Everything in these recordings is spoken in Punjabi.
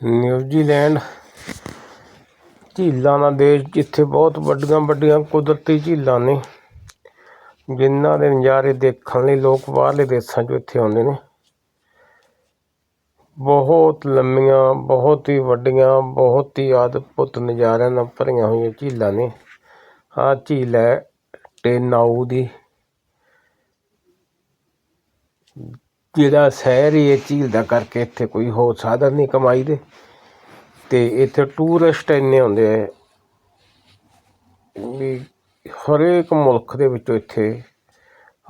ਨਿਊਜ਼ੀਲੈਂਡ ਝੀਲਾਂ ਦਾ ਦੇਸ਼ ਜਿੱਥੇ ਬਹੁਤ ਵੱਡੀਆਂ ਵੱਡੀਆਂ ਕੁਦਰਤੀ ਝੀਲਾਂ ਨੇ, ਜਿਨ੍ਹਾਂ ਦੇ ਨਜ਼ਾਰੇ ਦੇਖਣ ਲਈ ਲੋਕ ਬਾਹਰਲੇ ਦੇਸ਼ਾਂ 'ਚੋਂ ਇੱਥੇ ਆਉਂਦੇ ਨੇ। ਬਹੁਤ ਲੰਮੀਆਂ, ਬਹੁਤ ਹੀ ਵੱਡੀਆਂ, ਬਹੁਤ ਹੀ ਅਦਭੁਤ ਨਜ਼ਾਰਿਆਂ ਨਾਲ ਭਰੀਆਂ ਹੋਈਆਂ ਝੀਲਾਂ ਨੇ। ਆਹ ਝੀਲ ਹੈ ਟੇਨਾਊ ਦੀ। ਜਿਹੜਾ ਸ਼ਹਿਰ ਹੀ ਇਹ ਝੀਲ ਦਾ ਕਰਕੇ ਇੱਥੇ ਕੋਈ ਹੋਰ ਸਾਧਨ ਨਹੀਂ ਕਮਾਈ ਦੇ ਤੇ ਇੱਥੇ ਟੂਰਿਸਟ ਇੰਨੇ ਆਉਂਦੇ ਆ ਵੀ ਹਰੇਕ ਮੁਲਕ ਦੇ ਵਿੱਚੋਂ ਇੱਥੇ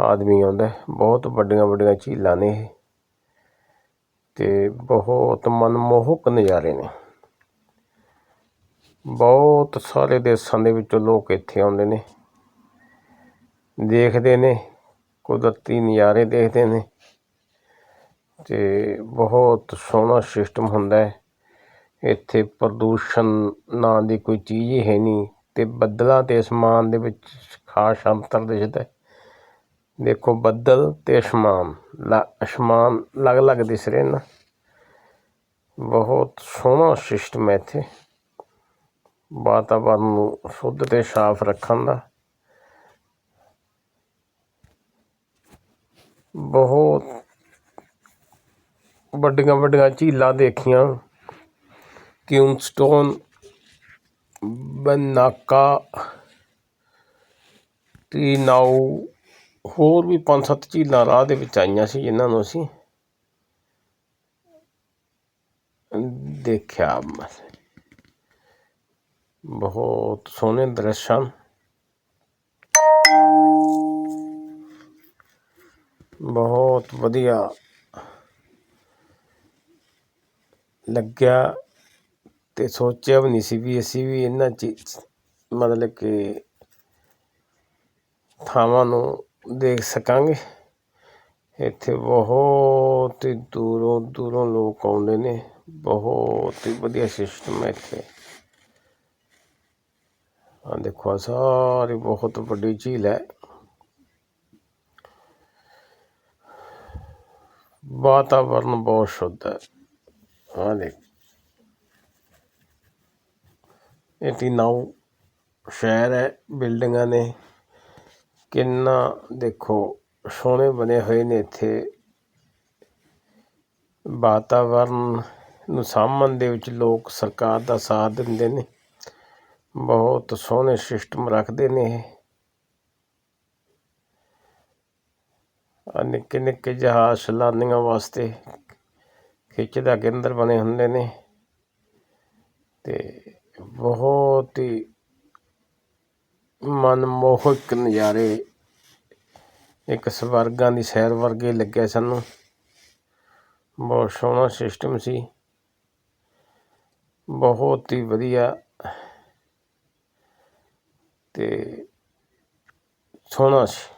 ਆਦਮੀ ਆਉਂਦਾ। ਬਹੁਤ ਵੱਡੀਆਂ ਵੱਡੀਆਂ ਝੀਲਾਂ ਨੇ ਇਹ। ਤੇ ਬਹੁਤ ਮਨਮੋਹਕ ਨਜ਼ਾਰੇ ਨੇ। ਬਹੁਤ ਸਾਰੇ ਦੇਸ਼ਾਂ ਦੇ ਵਿੱਚੋਂ ਲੋਕ ਇੱਥੇ ਆਉਂਦੇ ਨੇ। ਦੇਖਦੇ ਨੇ, ਕੁਦਰਤੀ ਨਜ਼ਾਰੇ ਦੇਖਦੇ ਨੇ। ਤੇ ਬਹੁਤ ਸੋਹਣਾ ਸਿਸਟਮ ਹੁੰਦਾ ਹੈ। ਇੱਥੇ ਪ੍ਰਦੂਸ਼ਣ ਨਾਂ ਦੀ ਕੋਈ ਚੀਜ਼ ਹੀ ਹੈ ਨਹੀਂ ਤੇ ਬੱਦਲਾਂ ਤੇ ਅਸਮਾਨ ਦੇ ਵਿੱਚ ਖਾਸ ਅੰਤਰ ਦਿਸਦਾ ਦੇਖੋ ਬੱਦਲ ਤੇ ਅਸਮਾਨ, ਲ- ਅਸਮਾਨ ਅਲੱਗ-ਅਲੱਗ ਦਿਸ ਰਹੇ ਨੇ। ਬਹੁਤ ਸੋਹਣਾ ਸਿਸਟਮ ਹੈ ਇੱਥੇ। ਵਾਤਾਵਰਨ ਨੂੰ ਸ਼ੁੱਧ ਤੇ ਸਾਫ਼ ਰੱਖਣ ਦਾ। ਬਹੁਤ ਵੱਡੀਆਂ ਵੱਡੀਆਂ ਝੀਲਾਂ ਦੇਖੀਆਂ। ਕਿਉਂਗਸਟੋਨ ਬਨਾਕਾ, ਟੀਨਾਊ, ਹੋਰ ਵੀ ਪੰਜ ਸੱਤ ਝੀਲਾਂ ਰਾਹ ਦੇ ਵਿੱਚ ਆਈਆਂ ਸੀ ਜਿਨ੍ਹਾਂ ਨੂੰ ਅਸੀਂ ਦੇਖਿਆ। ਬਹੁਤ ਸੋਹਣੇ ਦ੍ਰਿਸ਼ ਹਨ। ਬਹੁਤ ਵਧੀਆ ਲੱਗਿਆ ਅਤੇ ਸੋਚਿਆ ਵੀ ਨਹੀਂ ਸੀ ਵੀ ਅਸੀਂ ਵੀ ਇਹਨਾਂ ਚੀਜ਼ ਮਤਲਬ ਕਿ ਥਾਵਾਂ ਨੂੰ ਦੇਖ ਸਕਾਂਗੇ। ਇੱਥੇ ਬਹੁਤ ਹੀ ਦੂਰੋਂ ਦੂਰੋਂ ਲੋਕ ਆਉਂਦੇ ਨੇ, ਬਹੁਤ ਹੀ ਵਧੀਆ ਸਿਸਟਮ ਹੈ ਇੱਥੇ। ਆ ਦੇਖੋ, ਆਹ ਸਾਰੀ ਬਹੁਤ ਵੱਡੀ ਝੀਲ ਹੈ। ਵਾਤਾਵਰਨ ਬਹੁਤ ਸ਼ੁੱਧ ਹੈ। ਆ ਦੇਖ। ਇਹ ਟੀਨਾਊ ਸ਼ਹਿਰ ਹੈ, ਬਿਲਡਿੰਗਾਂ ਨੇ ਕਿੰਨਾ ਦੇਖੋ ਸੋਹਣੇ ਬਣੇ ਹੋਏ ਨੇ ਇੱਥੇ। ਵਾਤਾਵਰਨ ਨੂੰ ਸਾਂਭਣ ਦੇ ਵਿੱਚ ਲੋਕ ਸਰਕਾਰ ਦਾ ਸਾਥ ਦਿੰਦੇ ਨੇ। ਬਹੁਤ ਸੋਹਣੇ ਸਿਸਟਮ ਰੱਖਦੇ ਨੇ ਇਹ। ਨਿੱਕੇ ਨਿੱਕੇ ਜਹਾਜ਼ ਸੈਲਾਨੀਆਂ ਵਾਸਤੇ ਖਿੱਚ ਦਾ ਕੇਂਦਰ ਬਣੇ ਹੁੰਦੇ ਨੇ। ਤੇ ਬਹੁਤ ਹੀ ਮਨਮੋਹਕ ਨਜ਼ਾਰੇ ਇੱਕ ਸਵਰਗਾਂ ਦੀ ਸੈਰ ਵਰਗੇ ਲੱਗਿਆ ਸਾਨੂੰ। ਬਹੁਤ ਸੋਹਣਾ ਸਿਸਟਮ ਸੀ। ਬਹੁਤ ਹੀ ਵਧੀਆ। ਤੇ ਸੋਹਣਾ ਸੀ।